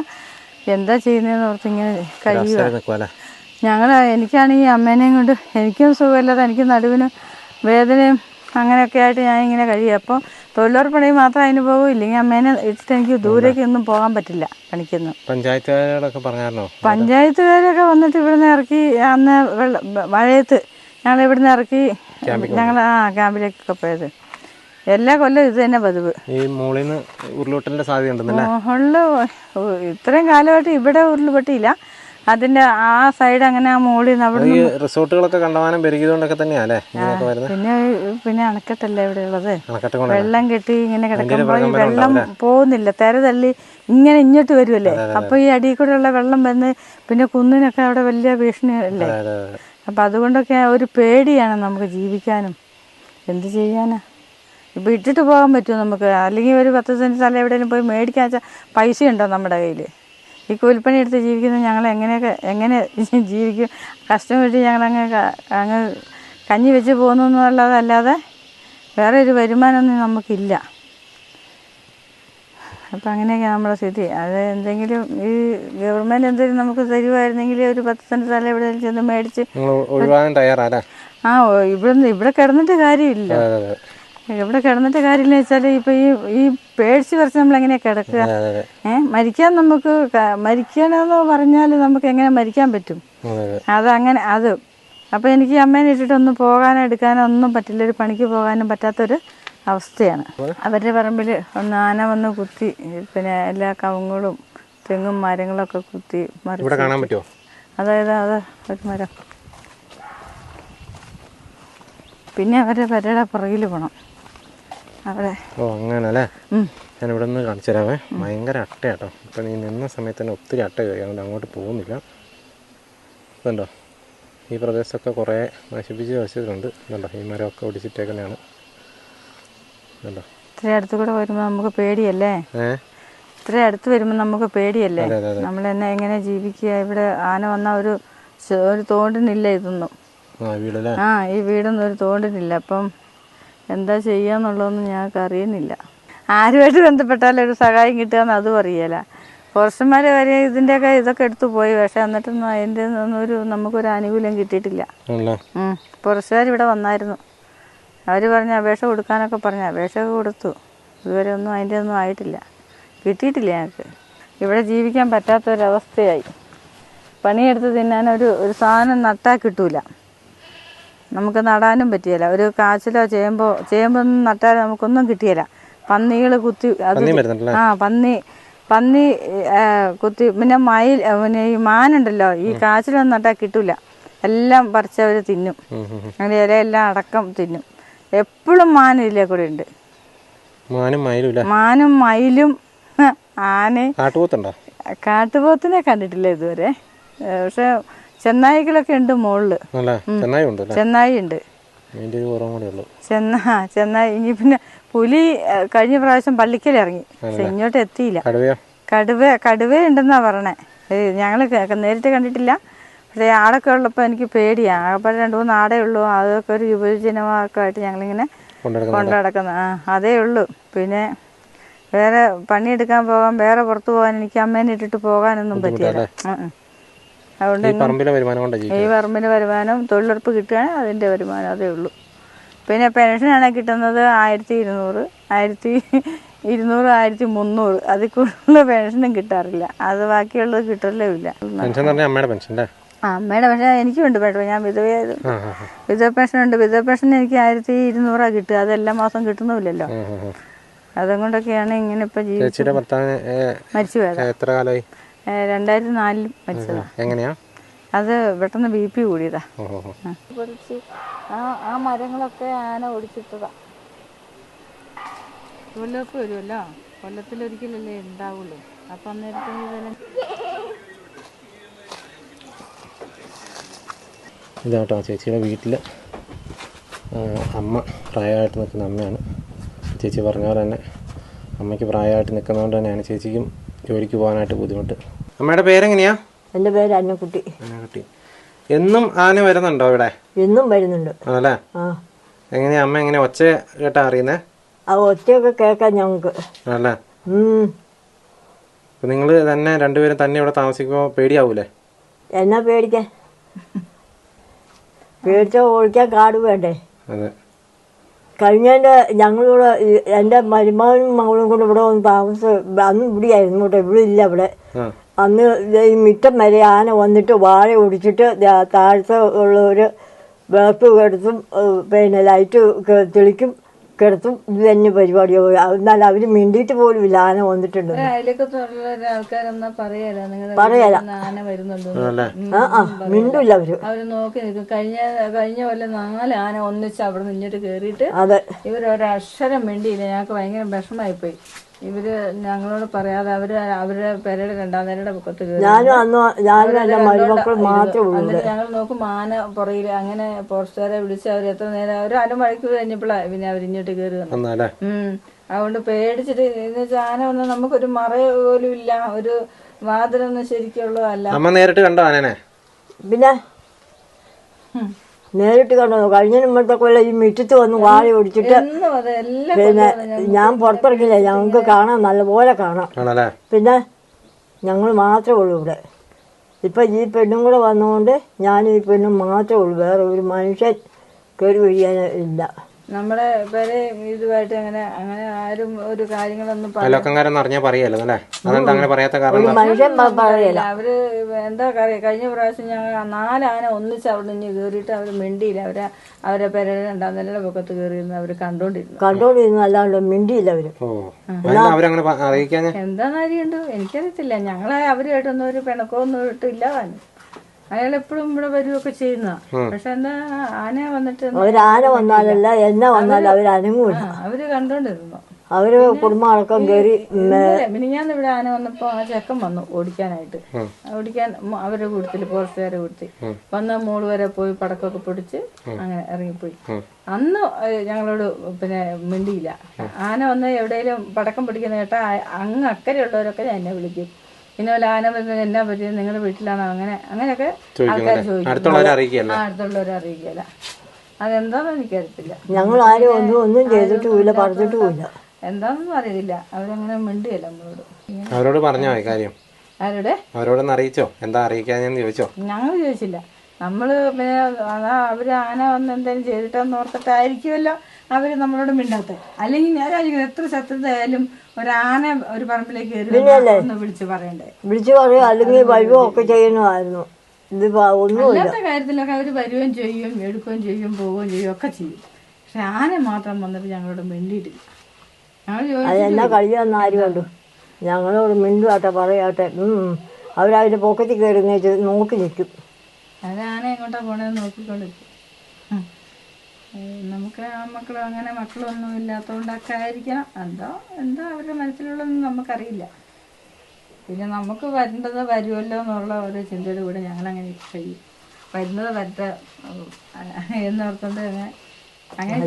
Speaker 3: എന്താ ചെയ്യുന്നതെന്ന് ഓർത്ത് ഇങ്ങനെ കഴിയുക. ഞങ്ങൾ എനിക്കാണെങ്കിൽ അമ്മേനെയും കൊണ്ട് എനിക്കും സുഖമില്ലാതെ എനിക്ക് നടുവിന് വേദനയും അങ്ങനെയൊക്കെ ആയിട്ട് ഞാൻ ഇങ്ങനെ കഴിയും. അപ്പോൾ തൊഴിലുറപ്പണി മാത്രം അതിന് പോകും ഇല്ലെങ്കിൽ അമ്മേനെ ഇട്ടിട്ട് എനിക്ക് ദൂരേക്ക് ഒന്നും പോകാൻ പറ്റില്ല പണിക്കൊന്നും.
Speaker 2: പഞ്ചായത്തുകാരോടൊക്കെ പറഞ്ഞാലോ
Speaker 3: പഞ്ചായത്തുകാരൊക്കെ വന്നിട്ട് ഇവിടുന്ന് ഇറക്കി അന്ന് വെള്ള മഴയത്ത് ഞങ്ങൾ ഇവിടുന്ന് ഇറക്കി ഞങ്ങൾ ആ ക്യാമ്പിലേക്കൊക്കെ പോയത്. എല്ലാ കൊല്ലം ഇത് തന്നെ പതിവ്.
Speaker 2: ഈ മുകളിൽ നിന്ന് ഉരുളൊട്ടലിന്റെ സാധ്യത ഉണ്ടെന്നല്ലേ
Speaker 3: മുകളിൽ ഇത്രയും കാലമായിട്ട് ഇവിടെ ഉരുൾപൊട്ടിയില്ല. അതിന്റെ ആ സൈഡ് അങ്ങനെ ആ മുകളിൽ നിന്ന് അവിടെ
Speaker 2: ഈ റിസോർട്ടുകളൊക്കെ കണ്ടമാനം പെരുകിയതുകൊണ്ടൊക്കെ ഇങ്ങനെയൊക്കെ വരുന്നത്?
Speaker 3: പിന്നെ പിന്നെ അണക്കെട്ടല്ലേ ഇവിടെ ഉള്ളത്?
Speaker 2: അണക്കെട്ട് കൊണ്ട്
Speaker 3: വെള്ളം കെട്ടി ഇങ്ങനെ കിടക്കുമ്പോൾ ഈ വെള്ളം പോകുന്നില്ല. തെര തള്ളി ഇങ്ങനെ ഇങ്ങോട്ട് വരുമല്ലേ അപ്പൊ ഈ അടിയിൽ കൂടെ ഉള്ള വെള്ളം വന്ന് പിന്നെ കുന്നിനൊക്കെ അവിടെ വലിയ ഭീഷണി അല്ലേ? അപ്പൊ അതുകൊണ്ടൊക്കെ ഒരു പേടിയാണ് നമുക്ക് ജീവിക്കാനും. എന്ത് ചെയ്യാനാ? ഇപ്പൊ ഇട്ടിട്ട് പോകാൻ പറ്റുമോ നമുക്ക്? അല്ലെങ്കിൽ ഒരു പത്ത് സെന്റ് സ്ഥലം എവിടെയെങ്കിലും പോയി മേടിക്കാൻ വെച്ചാൽ പൈസ ഉണ്ടോ നമ്മുടെ കയ്യിൽ ഈ കൂലിപ്പണി എടുത്ത് ജീവിക്കുന്ന ഞങ്ങൾ എങ്ങനെയൊക്കെ എങ്ങനെ ജീവിക്കും? കഷ്ടം വെച്ച് ഞങ്ങൾ അങ്ങ് കഞ്ഞി വെച്ച് പോകുന്നു എന്നുള്ളതല്ലാതെ വേറെ ഒരു വരുമാനമൊന്നും നമുക്കില്ല. അപ്പം അങ്ങനെയൊക്കെ നമ്മുടെ സ്ഥിതി. അത് എന്തെങ്കിലും ഈ ഗവൺമെന്റ് എന്തെങ്കിലും നമുക്ക് തരുമായിരുന്നെങ്കിൽ ഒരു പത്ത് സെന്റ് സ്ഥലം എവിടെ ചെന്ന് മേടിച്ച് ആ ഇവിടെ ഇവിടെ കിടന്നിട്ട് കാര്യമില്ല. ഇവിടെ കിടന്നിട്ട് കാര്യമില്ല വെച്ചാൽ ഇപ്പൊ ഈ ഈ പേടിച്ച് വരച്ച് നമ്മൾ എങ്ങനെയാ കിടക്കുക?
Speaker 2: അതെ അതെ.
Speaker 3: ഏ മരിക്കാൻ നമുക്ക് മരിക്കണമെന്ന് പറഞ്ഞാൽ നമുക്ക് എങ്ങനെ മരിക്കാൻ പറ്റും?
Speaker 2: അതങ്ങനെ അതെ.
Speaker 3: അങ്ങനെ അത്. അപ്പോൾ എനിക്ക് അമ്മേനെ അമ്മേനെ ഇട്ടിട്ടൊന്നും പോകാനോ എടുക്കാനോ ഒന്നും പറ്റില്ല. ഒരു പണിക്ക് പോകാനും പറ്റാത്തൊരു അവസ്ഥയാണ്. അവരുടെ പറമ്പിൽ ഒന്ന് ആന വന്ന് കുത്തി പിന്നെ എല്ലാ കവുങ്ങളും തെങ്ങും മരങ്ങളും ഒക്കെ
Speaker 2: കുത്തി കാണാൻ പറ്റുമോ?
Speaker 3: അതായത് അത് ഒരു മരം. പിന്നെ അവരുടെ പെരയുടെ പുറകിൽ പോകണം അവിടെ.
Speaker 2: ഓ അങ്ങനെ അല്ലേ ഞാൻ ഇവിടെ നിന്ന് കാണിച്ചു തരാമേ ഭയങ്കര അട്ടയാട്ടോ. ഇപ്പം നീ നിന്ന സമയത്ത് തന്നെ ഒത്തിരി അട്ട കയറി. അതുകൊണ്ട് അങ്ങോട്ട് പോകുന്നില്ല. ഇതുണ്ടോ? ഈ പ്രദേശമൊക്കെ കുറേ നശിപ്പിച്ച് വെച്ചിട്ടുണ്ട് ഇതുണ്ടോ? ഈ മരമൊക്കെ ഒടിച്ചിട്ടേക്കുന്നതാണ്. ഇതുണ്ടോ?
Speaker 3: ഇത്ര അടുത്ത് കൂടെ വരുമ്പോൾ നമുക്ക് പേടിയല്ലേ? ഇത്ര അടുത്ത് വരുമ്പോൾ നമുക്ക് പേടിയല്ലേ. നമ്മൾ എന്നെ എങ്ങനെ ജീവിക്കുക? ഇവിടെ ആന വന്ന ഒരു ഒരു തോണ്ടിനില്ല ഇതൊന്നും.
Speaker 2: ആ
Speaker 3: ഈ വീടൊന്നും ഒരു തോണ്ടിനില്ല അപ്പം എന്താ ചെയ്യാന്നുള്ളതൊന്നും ഞങ്ങൾക്ക് അറിയുന്നില്ല. ആരുമായിട്ട് ബന്ധപ്പെട്ടാലും ഒരു സഹായം കിട്ടുകയെന്ന് അതും അറിയില്ല. ഫോറസ്റ്റർമാർ വരെ ഇതിന്റെയൊക്കെ ഇതൊക്കെ എടുത്തു പോയി. പക്ഷെ എന്നിട്ടൊന്നും അതിന്റെ ഒന്നും ഒരു നമുക്കൊരു ആനുകൂല്യം കിട്ടിയിട്ടില്ല. ഉം. ഇവിടെ വന്നായിരുന്നു. അവർ പറഞ്ഞ അപേക്ഷ കൊടുക്കാനൊക്കെ പറഞ്ഞു അപേക്ഷ കൊടുത്തു. ഇതുവരെ ഒന്നും അതിന്റെ ഒന്നും ആയിട്ടില്ല. കിട്ടിയിട്ടില്ല ഞങ്ങൾക്ക്. ഇവിടെ ജീവിക്കാൻ പറ്റാത്തൊരവസ്ഥയായി പണിയെടുത്ത് തിന്നാൻ ഒരു ഒരു സാധനം നട്ടാൽ കിട്ടൂല. നമുക്ക് നടാനും പറ്റിയല്ല. ഒരു കാച്ചിലോ ചേമ്പോ ചേമ്പൊന്നും നട്ടാൽ നമുക്കൊന്നും കിട്ടിയല്ല. പന്നികൾ കുത്തി അത് ആ പന്നി പന്നി കുത്തി പിന്നെ മയിൽ പിന്നെ ഈ മാനുണ്ടല്ലോ ഈ കാച്ചിലൊന്നും നട്ടാൽ കിട്ടൂല. എല്ലാം പറിച്ചവർ തിന്നും. അങ്ങനെ ഇലയെല്ലാം അടക്കം തിന്നും. എപ്പോഴും മാൻ ഇതിലെ കൂടെ ഉണ്ട്.
Speaker 2: മാനും മയിലും
Speaker 3: ആന
Speaker 2: കാട്ടുപോത്തുണ്ടോ?
Speaker 3: കാട്ടുപോത്തിനെ കണ്ടിട്ടില്ല ഇതുവരെ. പക്ഷെ ചെന്നായികളൊക്കെ ഉണ്ട് മുകളിൽ
Speaker 2: ചെന്നായി ഉണ്ട്
Speaker 3: ചെന്നാ ചെന്നായി. ഇനി പിന്നെ പുലി കഴിഞ്ഞ പ്രാവശ്യം പള്ളിക്കൽ ഇറങ്ങി. പക്ഷെ ഇങ്ങോട്ട് എത്തിയില്ല. കടുവ കടുവ ഉണ്ടെന്നാ പറഞ്ഞേ ഞങ്ങൾ നേരിട്ട് കണ്ടിട്ടില്ല. പക്ഷേ ആടൊക്കെ ഉള്ളപ്പോൾ എനിക്ക് പേടിയാണ് ആകപ്പാടെ രണ്ട് മൂന്ന് ആടേ ഉള്ളൂ. അതൊക്കെ ഒരു യുവജനമൊക്കെ ആയിട്ട് ഞങ്ങളിങ്ങനെ
Speaker 2: കൊണ്ടുനടക്കുന്ന
Speaker 3: കൊണ്ടു നടക്കുന്നത് ആ അതേ ഉള്ളൂ. പിന്നെ വേറെ പണിയെടുക്കാൻ പോകാൻ വേറെ പുറത്തു പോകാൻ എനിക്ക് അമ്മേനെ ഇട്ടിട്ട് പോകാനൊന്നും പറ്റില്ല അതുകൊണ്ട്
Speaker 2: ഈ പറമ്പിലെ വരുമാനം
Speaker 3: ഈ പറമ്പിന് വരുമാനം തൊഴിലുറപ്പ് കിട്ടുകയാണെങ്കിൽ അതിന്റെ വരുമാനം അതേ ഉള്ളൂ. പിന്നെ പെൻഷനാണ് കിട്ടുന്നത് ആയിരത്തി ഇരുന്നൂറ് ആയിരത്തി ഇരുന്നൂറ് ആയിരത്തി മുന്നൂറ്. അതിൽ കൂടുതൽ പെൻഷനും കിട്ടാറില്ല. അത് ബാക്കിയുള്ളത് കിട്ടലേ ഇല്ല.
Speaker 2: പെൻഷൻ അമ്മയുടെ പെൻഷൻ
Speaker 3: അമ്മയുടെ പക്ഷേ എനിക്കുണ്ട് പെട്ടോ ഞാൻ
Speaker 2: ആ.
Speaker 3: വിധവ പെൻഷൻ ഉണ്ട്. വിധവ പെൻഷൻ എനിക്ക് ആയിരത്തി ഇരുന്നൂറാ കിട്ടുക. അത് എല്ലാ മാസം കിട്ടുന്നുമില്ലല്ലോ. അതുകൊണ്ടൊക്കെയാണ് ഇങ്ങനെ ഇപ്പൊ
Speaker 2: ജീവിച്ചത്.
Speaker 3: മരിച്ചു പോയത്.
Speaker 2: എത്ര കാലമായി?
Speaker 3: രണ്ടായിരത്തി നാലിൽ മരിച്ചതാണ്
Speaker 2: എങ്ങനെയാ?
Speaker 3: അത് പെട്ടെന്ന് ബി പി കൂടിയതാ.
Speaker 2: ഓ.
Speaker 3: ആ. ആ മരങ്ങളൊക്കെ ആന ഒടിച്ചിട്ടതാ. കൊല്ലമൊക്കെ വരുമല്ലോ കൊല്ലത്തിലൊരിക്കലല്ലേ ഉണ്ടാവുള്ളൂ. അപ്പം അന്നേരത്തിന് ഇതെല്ലാം
Speaker 2: ഇതാട്ടോ ചേച്ചിയുടെ വീട്ടിൽ അമ്മ പ്രായമായിട്ട് നിൽക്കുന്ന അമ്മയാണ്. ചേച്ചി പറഞ്ഞ പോലെ തന്നെ അമ്മയ്ക്ക് പ്രായമായിട്ട് നിൽക്കുന്നതുകൊണ്ട് തന്നെയാണ് ചേച്ചിക്കും ജോലിക്ക് പോകാനായിട്ട് ബുദ്ധിമുട്ട്. അമ്മയുടെ പേരെങ്ങനെയാ?
Speaker 1: എന്റെ പേര് അന്നക്കുട്ടി.
Speaker 2: അന്നക്കുട്ടി. എന്നും ആന വരുന്നുണ്ടോ ഇവിടെ?
Speaker 1: എന്നും വരുന്നുണ്ട്.
Speaker 2: ആണല്ലേ? എങ്ങനെയാ? അമ്മ എങ്ങനെ ഒച്ച കേട്ടാ അറിയുന്നേ?
Speaker 1: ആ ഒച്ചയൊക്കെ കേൾക്കാം ഞങ്ങൾക്ക്.
Speaker 2: ആണല്ലേ? നിങ്ങൾ തന്നെ രണ്ടുപേരും തന്നെ ഇവിടെ താമസിക്കുമ്പോൾ പേടിയാവൂലേ?
Speaker 1: എന്നാ പേടിക്കാൻ? പേടിച്ച ഓടിക്കാൻ കാട് വേണ്ടേ?
Speaker 2: അതെ.
Speaker 1: കഴിഞ്ഞതിന്റെ ഞങ്ങളിവിടെ എന്റെ മരുമകനും മകളും കൂടെ ഇവിടെ വന്ന് താമസം അന്ന് ഇവിടെയായിരുന്നു കേട്ടോ. ഇവിടെ ഇല്ല ഇവിടെ. അന്ന് ഈ മിറ്റം വരെ ആന വന്നിട്ട് വാഴ ഒടിച്ചിട്ട് താഴത്തെ ഉള്ളവർ വിളക്ക് കെടുത്തും ഏഹ് പിന്നെ ലൈറ്റ് തെളിക്കും. കിടത്തും ഇത് തന്നെ പരിപാടിയോ എന്നാൽ അവർ മിണ്ടിയിട്ട് പോലും ഇല്ല. ആന വന്നിട്ടുണ്ട്.
Speaker 3: പറയാലോ?
Speaker 1: മിണ്ടില്ല അവർ.
Speaker 3: അവർ നോക്കി നിൽക്കും. കഴിഞ്ഞ കഴിഞ്ഞ കൊല്ലം നാല് ആന ഒന്നിച്ച് അവിടെ നിന്നിട്ട് കേറിയിട്ട്
Speaker 1: അതെ.
Speaker 3: ഇവരൊരക്ഷരം മിണ്ടിയില്ല. ഞങ്ങൾക്ക് ഭയങ്കര വിഷമായി പോയി ഇവർ ഞങ്ങളോട് പറയാതെ അവർ അവരുടെ പേരുടെ രണ്ടാം നേരുടെ പൊക്കത്ത്
Speaker 1: ഞാനും അന്ന് ഞാനും എന്റെ മരുമക്കൾ മാത്രമേ ഉള്ളൂ
Speaker 3: ഞങ്ങൾ നോക്കും മാന പുറകിൽ അങ്ങനെ പോസ്റ്ററെ വിളിച്ച് അവർ എത്ര നേരം ഒരു അരമണിക്കൂർ കഴിഞ്ഞപ്പോഴാ പിന്നെ അവർ ഇങ്ങോട്ട് കയറി വന്നു. അതുകൊണ്ട് പേടിച്ചിട്ട് എന്ന് വെച്ചാൽ ആന വന്നാൽ നമുക്കൊരു മറ പോലും ഇല്ല. ഒരു വാതിലൊന്നും ശരിക്കുള്ളതല്ല.
Speaker 2: അമ്മ നേരിട്ട് കണ്ടോ ആനനെ?
Speaker 1: പിന്നെ? നേരിട്ട് കണ്ടോ കഴിഞ്ഞ മുമ്പത്തെ കൊല്ലം ഈ മിറ്റത്ത് വന്ന് വാഴ ഒടിച്ചിട്ട്
Speaker 3: എന്നും അത് എല്ലാം
Speaker 1: പിന്നെ ഞാൻ പുറത്തിറങ്ങില്ല ഞങ്ങൾക്ക് കാണാം നല്ലപോലെ കാണാം. പിന്നെ ഞങ്ങൾ മാത്രമേ ഉള്ളൂ ഇവിടെ. ഇപ്പം ഈ പെണ്ണും കൂടെ വന്നുകൊണ്ട് ഞാൻ ഈ പെണ്ണും മാത്രമേ ഉള്ളൂ. വേറെ ഒരു മനുഷ്യൻ കയറി ഇല്ല
Speaker 3: നമ്മുടെ പേരെ ഇതുമായിട്ട് അങ്ങനെ അങ്ങനെ ആരും ഒരു കാര്യങ്ങളൊന്നും
Speaker 2: അയൽവക്കംകാരെന്ന് അറിഞ്ഞാൽ പറയല്ലോ അല്ലേ അതെന്താ അങ്ങനെ പറയാത്ത കാരണം
Speaker 1: മനുഷ്യൻ
Speaker 3: അവർ എന്താ കറിയ കഴിഞ്ഞ പ്രാവശ്യം ഞങ്ങൾ നാലാന ഒന്നിച്ച് അവിടെ നിന്ന് കയറിയിട്ട് അവർ മിണ്ടിയില്ല. അവരെ അവരെ പേരുടെ രണ്ടാം നിലയുടെ പൊക്കത്ത് കയറിയിരുന്നു അവർ കണ്ടോണ്ടിരുന്നു.
Speaker 1: കണ്ടോണ്ടിരുന്നു അല്ലാണ്ട് മിണ്ടിയില്ല അവർ.
Speaker 2: ഓ. അതിനാ അവരങ്ങനെ
Speaker 3: എനിക്കറിയത്തില്ല. ഞങ്ങളെ അവരുമായിട്ടൊന്നും ഒരു പിണക്കമൊന്നും ഇട്ടില്ല. താനും അയാൾ എപ്പോഴും ഇവിടെ വരികയൊക്കെ ചെയ്യുന്ന. പക്ഷെ എന്താ ആന വന്നിട്ട്
Speaker 1: അവരാന വന്നാലല്ല എന്നാ വന്നാലും അവർ അനങ്ങൂല
Speaker 3: അവർ കണ്ടോണ്ടിരുന്നു.
Speaker 1: അവർ കുടുംബമടക്കം കയറി
Speaker 3: മിനിഞ്ഞാന്ന് ഇവിടെ ആന വന്നപ്പോ ആ ചെക്കൻ വന്നു ഓടിക്കാനായിട്ട്. ഓടിക്കാൻ അവരുടെ കൂട്ടത്തിൽ പോലീസുകാരെ കൂട്ടി വന്ന മോൾ വരെ പോയി പടക്കമൊക്കെ പിടിച്ച് അങ്ങനെ ഇറങ്ങിപ്പോയി. അന്ന് ഞങ്ങളോട് പിന്നെ മിണ്ടിയില്ല. ആന വന്ന് എവിടെയെങ്കിലും പടക്കം പിടിക്കുന്ന കേട്ടാ അക്കരെ അങ്ങ് അക്കരെയുള്ളവരൊക്കെ എന്നെ വിളിക്കും. പിന്നെ വല്ല ആന വരുന്നത് എന്നാ പറ്റിയത് നിങ്ങളുടെ വീട്ടിലാണോ? അങ്ങനെ അങ്ങനെയൊക്കെ ആൾക്കാർ ചോദിക്കും.
Speaker 2: അടുത്തുള്ളവരെ
Speaker 3: അടുത്തുള്ളവരെ അതെന്താന്ന് എനിക്കറിയത്തില്ല.
Speaker 1: ഞങ്ങൾ ആരും ഒന്നും ഒന്നും ചെയ്തിട്ടുമില്ല പറഞ്ഞിട്ടുമില്ല.
Speaker 3: എന്താണെന്നും അറിയില്ല അവരങ്ങനെ മിണ്ടിയല്ല നമ്മളോട്.
Speaker 2: അവരോട് പറഞ്ഞോ കാര്യം?
Speaker 3: ആരോടെ?
Speaker 2: അവരോടൊന്ന് അറിയിച്ചോ? എന്താ അറിയിക്കാൻ ചോദിച്ചോ?
Speaker 3: ഞങ്ങൾ ചോദിച്ചില്ല. നമ്മൾ പിന്നെ അതാ അവർ ആന വന്ന് എന്തെങ്കിലും ചെയ്തിട്ടെന്ന് ഓർത്തിട്ടായിരിക്കുമല്ലോ അവർ നമ്മളോട് മിണ്ടാത്തത് അല്ലെങ്കിൽ ഞാൻ ആയിരിക്കും എത്ര ശത്രുതയായാലും ഒരാന ഒരു പറമ്പിലേക്ക് ഒന്ന് വിളിച്ച് പറയണ്ടേ.
Speaker 1: വിളിച്ചു പറയോ. അല്ലെങ്കിൽ വഴിവോ ഒക്കെ ഒന്നുമില്ല.
Speaker 3: അല്ലാത്ത കാര്യത്തിലൊക്കെ അവർ വരുകയും ചെയ്യും എടുക്കുകയും ചെയ്യും പോവുകയും ചെയ്യും ഒക്കെ ചെയ്യും. പക്ഷെ ആന മാത്രം വന്നിട്ട് ഞങ്ങളോട് മിണ്ടിയിട്ടില്ല.
Speaker 1: അതെന്നാ കളിയാന്ന് ആരും കണ്ടു. ഞങ്ങളോട് മിണ്ടുവാട്ടെ പറയാട്ടെ. അവരതിന്റെ പൊക്കത്തിൽ കയറി നോക്കി നിൽക്കും.
Speaker 3: അത് ആന എങ്ങോട്ടാ പോണേന്ന് നോക്കിക്കൊണ്ടിരിക്കും. നമുക്ക് ആ മക്കളും അങ്ങനെ മക്കളൊന്നും ഇല്ലാത്തതുകൊണ്ടൊക്കെ ആയിരിക്കണം. എന്തോ എന്തോ അവരുടെ മനസ്സിലുള്ളതെന്ന് നമുക്കറിയില്ല. പിന്നെ നമുക്ക് വരേണ്ടത് വരുമല്ലോ എന്നുള്ള ഒരു ചിന്തയുടെ കൂടെ ഞങ്ങളങ്ങനെ കഴിയും വരുന്നത് വരട്ടെ എന്നോർത്തോണ്ട് അങ്ങനെ അങ്ങനെ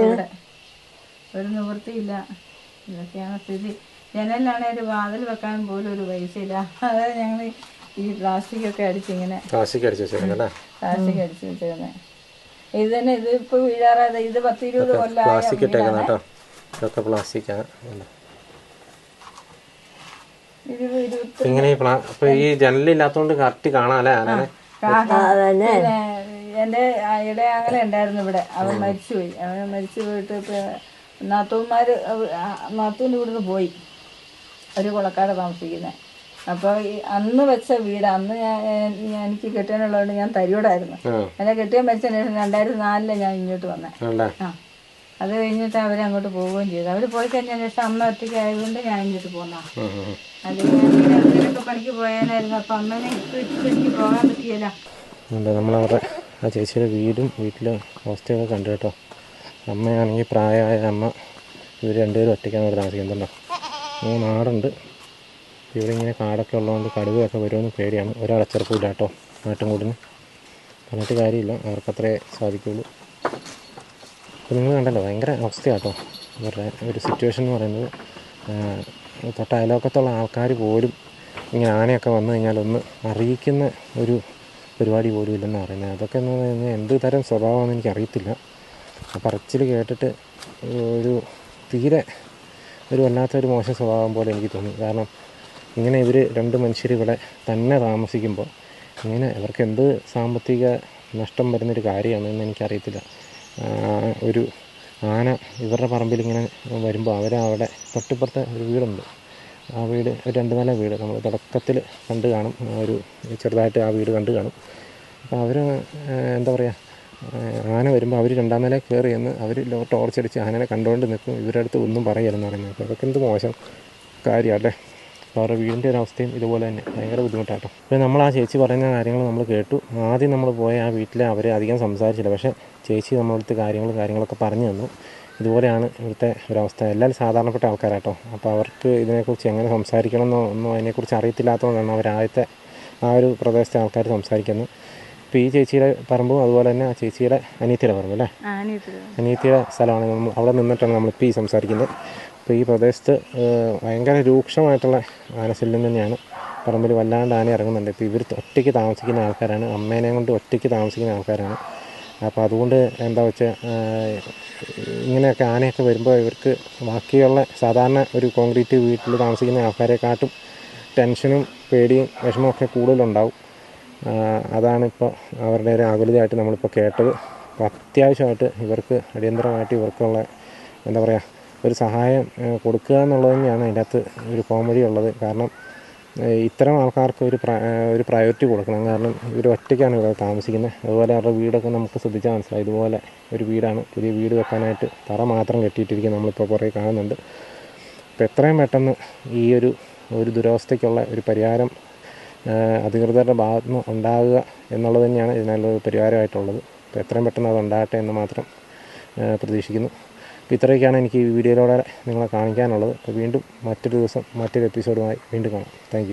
Speaker 3: ഇവിടെ. ഒരു നിവൃത്തിയില്ല. ഇതൊക്കെയാണ് സ്ഥിതി. ജനലിലാണെങ്കിൽ ഒരു വാതിൽ വെക്കാൻ പോലും ഒരു പൈസയില്ല. അതായത് ഞങ്ങൾ ഈ പ്ലാസ്റ്റിക് ഒക്കെ അടിച്ചിങ്ങനെ
Speaker 2: പ്ലാസ്റ്റിക് അടിച്ചു വെച്ചേക്കുന്നത്
Speaker 3: പ്ലാസ്റ്റിക് അടിച്ചു വെച്ചേക്കുന്നത് ഇത് തന്നെ ഇത് ഇപ്പൊ വീഴാറായത്. ഇത് പത്ത് ഇരുപത് കൊല്ലം
Speaker 2: പ്ലാസ്റ്റിക് ഇട്ടേക്കുന്ന കേട്ടോ. ഇതൊക്കെ പ്ലാസ്റ്റിക്കാണ് ഇങ്ങനെ ഈ പ്ലാ ഇപ്പൊ ഈ ജനലില്ലാത്തോണ്ട് കറക്റ്റ് കാണാല്ലേ ആനനെ
Speaker 1: അതന്നെ.
Speaker 3: പിന്നെ അങ്ങനെ ഉണ്ടായിരുന്നു ഇവിടെ. അവൻ മരിച്ചുപോയി. അവൻ മരിച്ചു പോയിട്ട് ഇപ്പൊ നാത്തൂന്റെ ഇവിടുന്ന് പോയി. ഒരു കുളക്കാരെ താമസിക്കുന്നത് അപ്പോൾ അന്ന് വെച്ച വീട് അന്ന് എനിക്ക് കെട്ടിയാനുള്ളതുകൊണ്ട് ഞാൻ തരിയോടായിരുന്നു. എന്നെ കെട്ടിയാൻ മരിച്ചതിന് ശേഷം രണ്ടായിരത്തി നാലിൽ ഞാൻ ഇങ്ങോട്ട് വന്നേ.
Speaker 2: ആണല്ലേ
Speaker 3: ആ. അത് കഴിഞ്ഞിട്ട് അവർ അങ്ങോട്ട് പോവുകയും ചെയ്തു. അവർ പോയി കഴിഞ്ഞതിന് ശേഷം അമ്മ ഒറ്റയ്ക്ക് ആയതുകൊണ്ട് ഞാൻ ഇങ്ങോട്ട് പോന്നാ. അല്ലെങ്കിൽ ഞാൻ പണിക്ക് പോയാനായിരുന്നു. അപ്പം അമ്മനെ എനിക്ക് പോകാൻ പറ്റിയല്ല.
Speaker 2: നമ്മളവിടെ ആ ചേച്ചിയുടെ വീടും വീട്ടിലെ അവസ്ഥയൊക്കെ കണ്ടു കേട്ടോ. അമ്മയാണെങ്കിൽ പ്രായമായ അമ്മ ഇവർ രണ്ടുപേരും ഒറ്റയ്ക്കാണ് ഇവിടെ താമസിക്കുന്നുണ്ടോ മൂന്ന് ആടുണ്ട്. ഇവിടെ ഇങ്ങനെ കാടൊക്കെ ഉള്ളതുകൊണ്ട് കടുവയൊക്കെ വരുമെന്ന് പേടിയാണ്. ഒരടച്ചിറപ്പില്ല കേട്ടോ നാട്ടുംകൂടിന് പറഞ്ഞിട്ട് കാര്യമില്ല അവർക്കത്രേ സാധിക്കുള്ളൂ. അപ്പോൾ നിങ്ങൾ കണ്ടല്ലോ ഭയങ്കര അവസ്ഥയാട്ടോ. ഇവരുടെ ഒരു സിറ്റുവേഷൻ എന്ന് പറയുന്നത്. തൊട്ട അയലോക്കത്തുള്ള ആൾക്കാർ പോലും ഇങ്ങനെ ആനയൊക്കെ വന്നു കഴിഞ്ഞാൽ ഒന്ന് അറിയിക്കുന്ന ഒരു പരിപാടി പോലും ഇല്ലെന്ന് പറയുന്നത്. അതൊക്കെ എന്ന് പറഞ്ഞാൽ എന്ത് തരം സ്വഭാവമാണെന്ന് എനിക്കറിയത്തില്ല. പറച്ചിൽ കേട്ടിട്ട് ഒരു തീരെ ഒരു വല്ലാത്തൊരു മോശം സ്വഭാവം പോലെ എനിക്ക് തോന്നി. കാരണം ഇങ്ങനെ ഇവർ രണ്ട് മനുഷ്യർ ഇവിടെ തന്നെ താമസിക്കുമ്പോൾ ഇങ്ങനെ ഇവർക്ക് എന്ത് സാമ്പത്തിക നഷ്ടം വരുന്നൊരു കാര്യമാണെന്ന് എനിക്കറിയത്തില്ല. ഒരു ആന ഇവരുടെ പറമ്പിൽ ഇങ്ങനെ വരുമ്പോൾ അവർ അവിടെ തൊട്ടിപ്പുറത്തെ ഒരു വീടുണ്ട്. ആ വീട് ഒരു രണ്ട് നില വീട് നമ്മൾ തുടക്കത്തിൽ കണ്ടു കാണും. ഒരു ചെറുതായിട്ട് ആ വീട് കണ്ടു കാണും. അപ്പോൾ അവർ എന്താ പറയുക ആന വരുമ്പോൾ അവർ രണ്ടാം നില കയറി എന്ന് അവർ ടോർച്ച് അടിച്ച് ആനനെ കണ്ടുകൊണ്ട് നിൽക്കും ഇവരുടെ അടുത്ത് ഒന്നും പറയലെന്ന് പറയുന്നത്. അപ്പോൾ അതൊക്കെ എന്ത് മോശം കാര്യമല്ലേ അവരുടെ വീടിന്റെ ഒരു അവസ്ഥയും ഇതുപോലെ തന്നെ. ഭയങ്കര ബുദ്ധിമുട്ടാട്ടോ. പിന്നെ നമ്മൾ ആ ചേച്ചി പറയുന്ന കാര്യങ്ങൾ നമ്മൾ കേട്ടു. ആദ്യം നമ്മൾ പോയ ആ വീട്ടിൽ അവർ അധികം സംസാരിച്ചില്ല. പക്ഷേ ചേച്ചി നമ്മളടുത്ത് കാര്യങ്ങൾ കാര്യങ്ങളൊക്കെ പറഞ്ഞു തന്നു. ഇതുപോലെയാണ് ഇവിടുത്തെ ഒരവസ്ഥ. എല്ലാവരും സാധാരണപ്പെട്ട ആൾക്കാരാട്ടോ. അപ്പോൾ അവർക്ക് ഇതിനെക്കുറിച്ച് എങ്ങനെ സംസാരിക്കണമെന്നോ ഒന്നും അതിനെക്കുറിച്ച് അറിയത്തില്ലാത്തതുകൊണ്ടാണ് അവർ ആദ്യത്തെ ആ ഒരു പ്രദേശത്തെ ആൾക്കാർ സംസാരിക്കുന്നത്. ഇപ്പോൾ ഈ ചേച്ചിയുടെ പറമ്പും അതുപോലെ തന്നെ ആ ചേച്ചിയുടെ അനിയത്തിയുടെ പറമ്പ് അല്ലേ?
Speaker 3: അനീത്തിയുടെ
Speaker 2: അനിയത്തിയുടെ സ്ഥലമാണ് നമ്മൾ അവിടെ നിന്നിട്ടാണ് നമ്മളിപ്പോൾ ഈ സംസാരിക്കുന്നത്. അപ്പോൾ ഈ പ്രദേശത്ത് ഭയങ്കര രൂക്ഷമായിട്ടുള്ള ആനശല്യം തന്നെയാണ്. പറമ്പിൽ വല്ലാണ്ട് ആന ഇറങ്ങുന്നുണ്ട്. ഇപ്പോൾ ഇവർ ഒറ്റയ്ക്ക് താമസിക്കുന്ന ആൾക്കാരാണ്. അമ്മേനെ കൊണ്ട് ഒറ്റയ്ക്ക് താമസിക്കുന്ന ആൾക്കാരാണ്. അപ്പോൾ അതുകൊണ്ട് എന്താ വെച്ചാൽ ഇങ്ങനെയൊക്കെ ആനയൊക്കെ വരുമ്പോൾ ഇവർക്ക് ബാക്കിയുള്ള സാധാരണ ഒരു കോൺക്രീറ്റ് വീട്ടിൽ താമസിക്കുന്ന ആൾക്കാരെക്കാട്ടും ടെൻഷനും പേടിയും വിഷമമൊക്കെ കൂടുതലുണ്ടാവും. അതാണിപ്പോൾ അവരുടെ ഒരു ആകുലതയായിട്ട് നമ്മളിപ്പോൾ കേട്ടത്. അപ്പോൾ അത്യാവശ്യമായിട്ട് ഇവർക്ക് അടിയന്തരമായിട്ട് ഇവർക്കുള്ള എന്താ പറയുക ഒരു സഹായം കൊടുക്കുക എന്നുള്ളത് തന്നെയാണ് അതിന്റെ അകത്ത് ഒരു കോമഡി ഉള്ളത്. കാരണം ഇത്തരം ആൾക്കാർക്ക് ഒരു ഒരു പ്രയോറിറ്റി കൊടുക്കണം. കാരണം ഇവർ ഒറ്റയ്ക്കാണ് ഇവിടെ താമസിക്കുന്നത്. അതുപോലെ അവരുടെ വീടൊക്കെ നമുക്ക് ശ്രദ്ധിച്ചാൽ മനസ്സിലായി. ഇതുപോലെ ഒരു വീടാണ്. പുതിയ വീട് വെക്കാനായിട്ട് തറ മാത്രം കെട്ടിയിട്ടിരിക്കുന്നത് നമ്മളിപ്പോൾ കുറേ കാണുന്നുണ്ട്. അപ്പോൾ എത്രയും പെട്ടെന്ന് ഈ ഒരു ഒരു ദുരവസ്ഥയ്ക്കുള്ള ഒരു പരിഹാരം അധികൃതരുടെ ഭാഗത്തു നിന്ന് ഉണ്ടാകുക എന്നുള്ളത് തന്നെയാണ് ഇതിനുള്ളൊരു പരിഹാരമായിട്ടുള്ളത്. അപ്പോൾ എത്രയും പെട്ടെന്ന് അത് ഉണ്ടാകട്ടെ എന്ന് മാത്രം പ്രതീക്ഷിക്കുന്നു. അപ്പോൾ ഇത്രയൊക്കെയാണ് എനിക്ക് ഈ വീഡിയോയിലൂടെ നിങ്ങളെ കാണിക്കാനുള്ളത്. അപ്പോൾ വീണ്ടും മറ്റൊരു ദിവസം മറ്റൊരു എപ്പിസോഡുമായി വീണ്ടും കാണാം. താങ്ക്